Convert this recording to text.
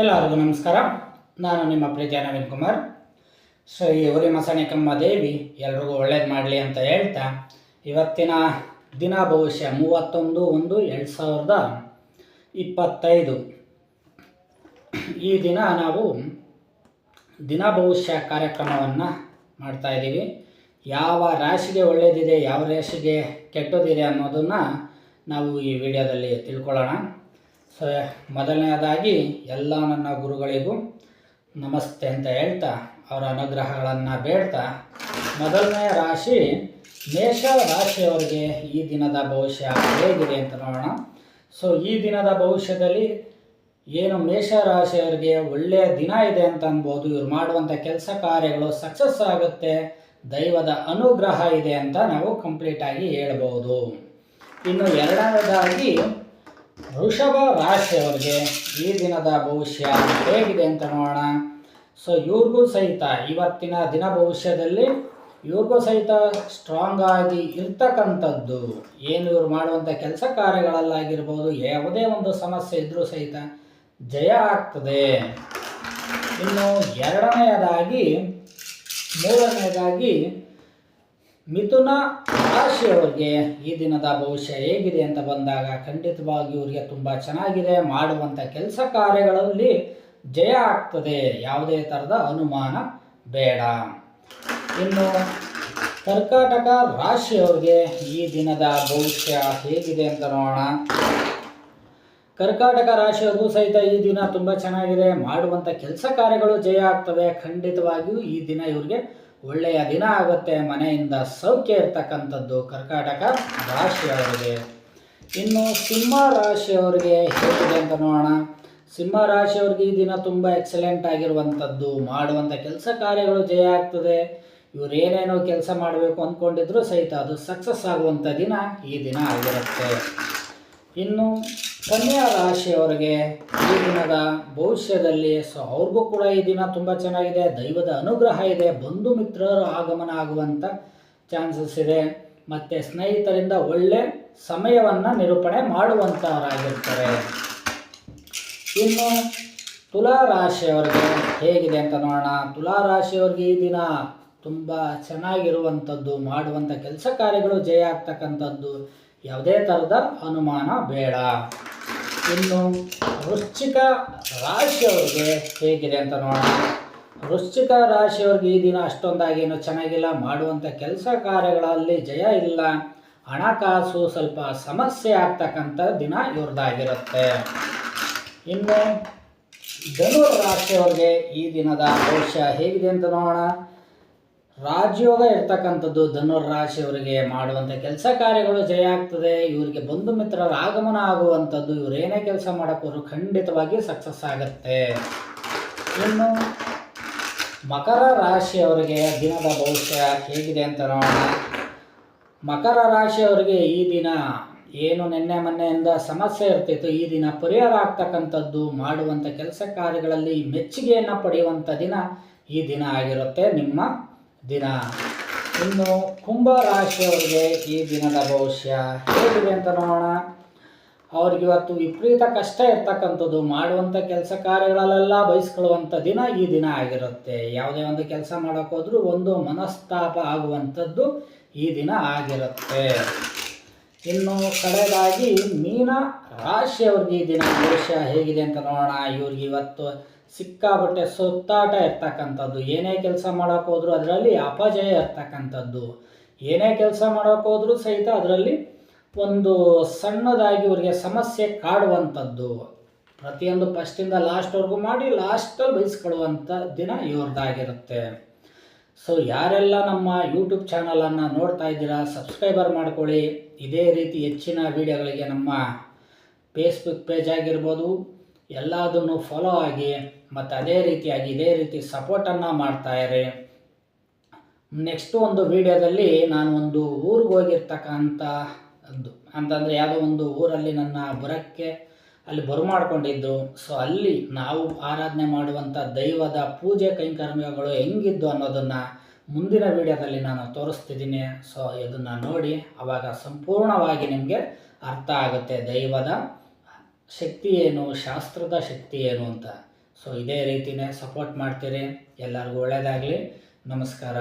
ಎಲ್ಲರಿಗೂ ನಮಸ್ಕಾರ. ನಾನು ನಿಮ್ಮ ಪ್ರೀತಿಯ ನವೀನ್ ಕುಮಾರ್. ಶ್ರೀ ಉರಿ ಮಸಣಿಕಮ್ಮ ದೇವಿ, ಎಲ್ರಿಗೂ ಒಳ್ಳೇದು ಮಾಡಲಿ ಅಂತ ಹೇಳ್ತಾ, ಇವತ್ತಿನ ದಿನ ಭವಿಷ್ಯ ಮೂವತ್ತೊಂದು ಒಂದು ಎರಡು ಸಾವಿರದ ಇಪ್ಪತ್ತೈದು. ಈ ದಿನ ನಾವು ದಿನ ಭವಿಷ್ಯ ಕಾರ್ಯಕ್ರಮವನ್ನು ಮಾಡ್ತಾ ಇದ್ದೀವಿ. ಯಾವ ರಾಶಿಗೆ ಒಳ್ಳೆಯದಿದೆ ಯಾವ ರಾಶಿಗೆ ಕೆಟ್ಟದಿದೆ ಅನ್ನೋದನ್ನು ನಾವು ಈ ವಿಡಿಯೋದಲ್ಲಿ ತಿಳ್ಕೊಳ್ಳೋಣ. ಸೊ ಮೊದಲನೆಯದಾಗಿ ಎಲ್ಲ ನನ್ನ ಗುರುಗಳಿಗೂ ನಮಸ್ತೆ ಅಂತ ಹೇಳ್ತಾ, ಅವರ ಅನುಗ್ರಹಗಳನ್ನು ಬೇಡ್ತಾ ಮೊದಲನೆಯ ರಾಶಿ ಮೇಷ ರಾಶಿಯವರಿಗೆ ಈ ದಿನದ ಭವಿಷ್ಯ ಹೇಗಿದೆ ಅಂತ ನೋಡೋಣ. ಸೊ ಈ ದಿನದ ಭವಿಷ್ಯದಲ್ಲಿ ಏನು ಮೇಷ ರಾಶಿಯವರಿಗೆ ಒಳ್ಳೆಯ ದಿನ ಇದೆ ಅಂತ ಅನ್ಬೋದು, ಇವ್ರು ಮಾಡುವಂಥ ಕೆಲಸ ಕಾರ್ಯಗಳು ಸಕ್ಸಸ್ ಆಗುತ್ತೆ, ದೈವದ ಅನುಗ್ರಹ ಇದೆ ಅಂತ ನಾವು ಕಂಪ್ಲೀಟಾಗಿ ಹೇಳ್ಬೋದು. ಇನ್ನು ಎರಡನೇದಾಗಿ ವೃಷಭ ರಾಶಿಯವರಿಗೆ ಈ ದಿನದ ಭವಿಷ್ಯ ಹೇಗಿದೆ ಅಂತ ನೋಡೋಣ. ಸೊ ಇವ್ರಿಗೂ ಸಹಿತ ಇವತ್ತಿನ ದಿನ ಭವಿಷ್ಯದಲ್ಲಿ ಇವ್ರಿಗೂ ಸಹಿತ ಸ್ಟ್ರಾಂಗ್ ಆಗಿ ಇರ್ತಕ್ಕಂಥದ್ದು. ಏನು ಇವ್ರು ಮಾಡುವಂಥ ಕೆಲಸ ಕಾರ್ಯಗಳಲ್ಲಾಗಿರ್ಬೋದು, ಯಾವುದೇ ಒಂದು ಸಮಸ್ಯೆ ಇದ್ದರೂ ಸಹಿತ ಜಯ ಆಗ್ತದೆ. ಇನ್ನು ಎರಡನೆಯದಾಗಿ, ಮೂರನೆಯದಾಗಿ ಮಿಥುನ ರಾಶಿಯವರಿಗೆ ಈ ದಿನದ ಭವಿಷ್ಯ ಹೇಗಿದೆ ಅಂತ ಬಂದಾಗ ಖಂಡಿತವಾಗಿ ಇವರಿಗೆ ತುಂಬ ಚೆನ್ನಾಗಿದೆ. ಮಾಡುವಂಥ ಕೆಲಸ ಕಾರ್ಯಗಳಲ್ಲಿ ಜಯ ಆಗ್ತದೆ. ಯಾವುದೇ ಥರದ ಅನುಮಾನ ಬೇಡ. ಇನ್ನು ಕರ್ಕಾಟಕ ರಾಶಿಯವರಿಗೆ ಈ ದಿನದ ಭವಿಷ್ಯ ಹೇಗಿದೆ ಅಂತ ನೋಡೋಣ. ಕರ್ಕಾಟಕ ರಾಶಿಯವ್ರಿಗೂ ಸಹಿತ ಈ ದಿನ ತುಂಬ ಚೆನ್ನಾಗಿದೆ. ಮಾಡುವಂಥ ಕೆಲಸ ಕಾರ್ಯಗಳು ಜಯ ಆಗ್ತವೆ. ಖಂಡಿತವಾಗಿಯೂ ಈ ದಿನ ಇವ್ರಿಗೆ ಒಳ್ಳೆಯ ದಿನ ಆಗುತ್ತೆ ಮನೆಯಿಂದ ಸೌಖ್ಯ ಇರ್ತಕ್ಕಂಥದ್ದು ಕರ್ಕಾಟಕ ರಾಶಿಯವರಿಗೆ. ಇನ್ನು ಸಿಂಹ ರಾಶಿಯವರಿಗೆ ಹೇಗಿದೆ ಅಂತ ನೋಡೋಣ. ಸಿಂಹ ರಾಶಿಯವರಿಗೆ ಈ ದಿನ ತುಂಬ ಎಕ್ಸಲೆಂಟ್ ಆಗಿರುವಂಥದ್ದು, ಮಾಡುವಂಥ ಕೆಲಸ ಕಾರ್ಯಗಳು ಜಯ ಆಗ್ತದೆ. ಇವ್ರು ಏನೇನೋ ಕೆಲಸ ಮಾಡಬೇಕು ಅಂದ್ಕೊಂಡಿದ್ರು ಸಹಿತ ಅದು ಸಕ್ಸಸ್ ಆಗುವಂಥ ದಿನ ಈ ದಿನ ಆಗಿರುತ್ತೆ. ಇನ್ನು ಕನ್ಯಾ ರಾಶಿಯವರಿಗೆ ಈ ದಿನದ ಭವಿಷ್ಯದಲ್ಲಿ ಸೊ ಅವ್ರಿಗೂ ಕೂಡ ಈ ದಿನ ತುಂಬ ಚೆನ್ನಾಗಿದೆ. ದೈವದ ಅನುಗ್ರಹ ಇದೆ. ಬಂಧು ಮಿತ್ರರು ಆಗಮನ ಆಗುವಂಥ ಚಾನ್ಸಸ್ ಇದೆ. ಮತ್ತು ಸ್ನೇಹಿತರಿಂದ ಒಳ್ಳೆ ಸಮಯವನ್ನು ನಿರೂಪಣೆ ಮಾಡುವಂಥವರಾಗಿರ್ತಾರೆ ಇನ್ನು ತುಲಾ ರಾಶಿಯವರಿಗೆ ಹೇಗಿದೆ ಅಂತ ನೋಡೋಣ. ತುಲಾ ರಾಶಿಯವರಿಗೆ ಈ ದಿನ ತುಂಬ ಚೆನ್ನಾಗಿರುವಂಥದ್ದು ಮಾಡುವಂಥ ಕೆಲಸ ಕಾರ್ಯಗಳು ಜಯ ಆಗ್ತಕ್ಕಂಥದ್ದು. ಯಾವುದೇ ಥರದ ಅನುಮಾನ ಬೇಡ. ಇನ್ನು ವೃಶ್ಚಿಕ ರಾಶಿಯವ್ರಿಗೆ ಹೇಗಿದೆ ಅಂತ ನೋಡೋಣ. ವೃಶ್ಚಿಕ ರಾಶಿಯವ್ರಿಗೆ ಈ ದಿನ ಅಷ್ಟೊಂದಾಗಿ ಏನು ಚೆನ್ನಾಗಿಲ್ಲ. ಮಾಡುವಂಥ ಕೆಲಸ ಕಾರ್ಯಗಳಲ್ಲಿ ಜಯ ಇಲ್ಲ. ಹಣಕಾಸು ಸ್ವಲ್ಪ ಸಮಸ್ಯೆ ಆಗ್ತಕ್ಕಂಥ ದಿನ ಇವ್ರದ್ದಾಗಿರುತ್ತೆ. ಇನ್ನು ಧನುರ್ ರಾಶಿಯವ್ರಿಗೆ ಈ ದಿನದ ಭವಿಷ್ಯ ಹೇಗಿದೆ ಅಂತ ನೋಡೋಣ. ರಾಜಯೋಗ ಇರ್ತಕ್ಕಂಥದ್ದು ಧನುರ್ ರಾಶಿಯವರಿಗೆ ಮಾಡುವಂಥ ಕೆಲಸ ಕಾರ್ಯಗಳು ಜಯ ಆಗ್ತದೆ. ಇವರಿಗೆ ಬಂಧು ಮಿತ್ರರ ಆಗಮನ ಆಗುವಂಥದ್ದು ಇವರೇನೇ ಕೆಲಸ ಮಾಡೋಕ್ಕೋರು ಖಂಡಿತವಾಗಿ ಸಕ್ಸಸ್ ಆಗುತ್ತೆ. ಇನ್ನು ಮಕರ ರಾಶಿಯವರಿಗೆ ದಿನದ ಭವಿಷ್ಯ ಹೇಗಿದೆ ಅಂತ ನೋಡೋಣ. ಮಕರ ರಾಶಿಯವರಿಗೆ ಈ ದಿನ ಏನು ನಿನ್ನೆ ಮೊನ್ನೆಯಿಂದ ಸಮಸ್ಯೆ ಇರ್ತಿತ್ತು. ಈ ದಿನ ಪರಿಹಾರ ಆಗ್ತಕ್ಕಂಥದ್ದು ಮಾಡುವಂಥ ಕೆಲಸ ಕಾರ್ಯಗಳಲ್ಲಿ ಮೆಚ್ಚುಗೆಯನ್ನು ಪಡೆಯುವಂಥ ದಿನ ಈ ದಿನ ಆಗಿರುತ್ತೆ. ನಿಮ್ಮ ದಿನ. ಇನ್ನು ಕುಂಭ ರಾಶಿಯವರಿಗೆ ಈ ದಿನದ ಭವಿಷ್ಯ ಹೇಗಿದೆ ಅಂತ ನೋಡೋಣ. ಅವ್ರಿಗೆ ಇವತ್ತು ವಿಪರೀತ ಕಷ್ಟ ಇರ್ತಕ್ಕಂಥದ್ದು, ಮಾಡುವಂಥ ಕೆಲಸ ಕಾರ್ಯಗಳಲ್ಲೆಲ್ಲ ಬಯಸ್ಕೊಳ್ಳುವಂಥ ದಿನ ಈ ದಿನ ಆಗಿರುತ್ತೆ. ಯಾವುದೇ ಒಂದು ಕೆಲಸ ಮಾಡೋಕ್ಕೋದ್ರೂ ಒಂದು ಮನಸ್ತಾಪ ಆಗುವಂಥದ್ದು ಈ ದಿನ ಆಗಿರುತ್ತೆ. ಇನ್ನು ಕಡೆಯದಾಗಿ ಮೀನ ರಾಶಿಯವ್ರಿಗೆ ಈ ದಿನ ಭವಿಷ್ಯ ಹೇಗಿದೆ ಅಂತ ನೋಡೋಣ. ಇವ್ರಿಗೆ ಇವತ್ತು ಸಿಕ್ಕಾಬಟ್ಟೆ ಸುತ್ತಾಟ ಇರ್ತಕ್ಕಂಥದ್ದು. ಏನೇ ಕೆಲಸ ಮಾಡೋಕ್ಕೋದ್ರೂ ಅದರಲ್ಲಿ ಅಪಜಯ ಇರ್ತಕ್ಕಂಥದ್ದು. ಏನೇ ಕೆಲಸ ಮಾಡೋಕ್ಕೋದ್ರೂ ಸಹಿತ ಅದರಲ್ಲಿ ಒಂದು ಸಣ್ಣದಾಗಿ ಇವರಿಗೆ ಸಮಸ್ಯೆ ಕಾಡುವಂಥದ್ದು. ಪ್ರತಿಯೊಂದು ಫಸ್ಟಿಂದ ಲಾಸ್ಟ್ವರೆಗೂ ಮಾಡಿ ಲಾಸ್ಟಲ್ಲಿ ಬಯಸ್ಕೊಳ್ಳುವಂಥ ದಿನ ಇವ್ರದ್ದಾಗಿರುತ್ತೆ. ಸೊ, ಯಾರೆಲ್ಲ ನಮ್ಮ ಯೂಟ್ಯೂಬ್ ಚಾನಲನ್ನು ನೋಡ್ತಾ ಇದ್ದೀರಾ, ಸಬ್ಸ್ಕ್ರೈಬರ್ ಮಾಡ್ಕೊಳ್ಳಿ. ಇದೇ ರೀತಿ ಹೆಚ್ಚಿನ ವಿಡಿಯೋಗಳಿಗೆ ನಮ್ಮ ಫೇಸ್ಬುಕ್ ಪೇಜ್ ಆಗಿರ್ಬೋದು ಎಲ್ಲದನ್ನು ಫಾಲೋ ಆಗಿ ಮತ್ತು ಅದೇ ರೀತಿಯಾಗಿ ಇದೇ ರೀತಿ ಸಪೋರ್ಟನ್ನು ಮಾಡ್ತಾಯಿರಿ ನೆಕ್ಸ್ಟ್ ಒಂದು ವಿಡಿಯೋದಲ್ಲಿ ನಾನು ಒಂದು ಊರಿಗೆ ಹೋಗಿರ್ತಕ್ಕಂಥ ಅಂತಂದರೆ ಯಾವುದೋ ಒಂದು ಊರಲ್ಲಿ ನನ್ನ ಬರಕ್ಕೆ ಅಲ್ಲಿ ಬರಮಾಡ್ಕೊಂಡಿದ್ದು. ಸೊ ಅಲ್ಲಿ ನಾವು ಆರಾಧನೆ ಮಾಡುವಂಥ ದೈವದ ಪೂಜೆ ಕೈಂಕರ್ಮ್ಯಗಳು ಹೆಂಗಿದ್ದು ಅನ್ನೋದನ್ನು ಮುಂದಿನ ವಿಡಿಯೋದಲ್ಲಿ ನಾನು ತೋರಿಸ್ತಿದ್ದೀನಿ. ಸೊ ಇದನ್ನು ನೋಡಿ ಅವಾಗ ಸಂಪೂರ್ಣವಾಗಿ ನಿಮಗೆ ಅರ್ಥ ಆಗುತ್ತೆ ದೈವದ ಶಕ್ತಿ ಏನು ಶಾಸ್ತ್ರದ ಶಕ್ತಿ ಏನು ಅಂತ. ಸೊ ಇದೇ ರೀತಿನೇ ಸಪೋರ್ಟ್ ಮಾಡ್ತೀರಿ. ಎಲ್ಲರಿಗೂ ಒಳ್ಳೆಯದಾಗಲಿ ನಮಸ್ಕಾರ.